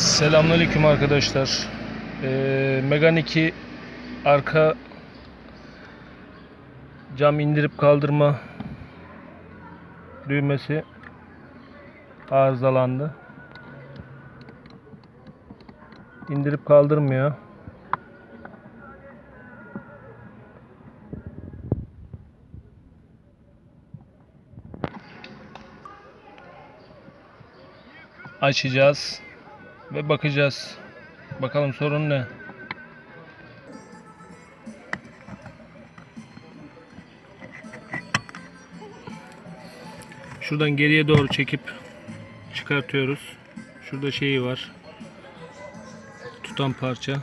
Selamünaleyküm arkadaşlar. Ee, Megane 2 arka cam indirip kaldırma düğmesi arızalandı. İndirip kaldırmıyor. Açacağız ve bakacağız. Bakalım sorun ne? Şuradan geriye doğru çekip çıkartıyoruz. Şurada şeyi var. Tutan parça.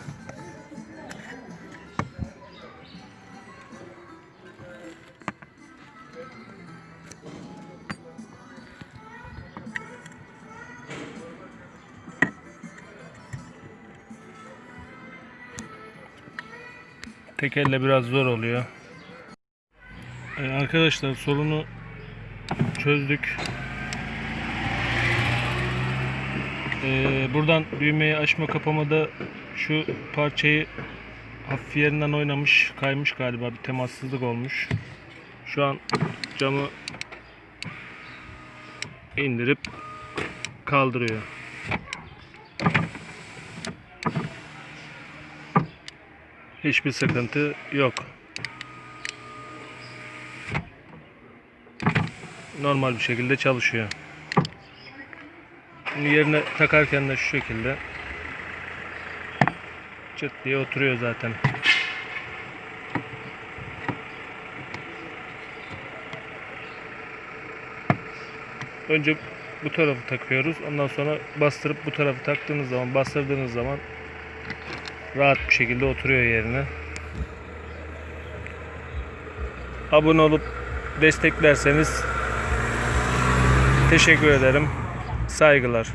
Tek elle biraz zor oluyor. Ee, arkadaşlar sorunu çözdük. Ee, buradan düğmeyi açma kapamada şu parçayı hafif yerinden oynamış, kaymış galiba bir temassızlık olmuş. Şu an camı indirip kaldırıyor. Hiçbir sıkıntı yok. Normal bir şekilde çalışıyor. Şimdi yerine takarken de şu şekilde çıt diye oturuyor zaten. Önce bu tarafı takıyoruz. Ondan sonra bastırıp bu tarafı taktığınız zaman, bastırdığınız zaman rahat bir şekilde oturuyor yerine. Abone olup desteklerseniz teşekkür ederim. Saygılar.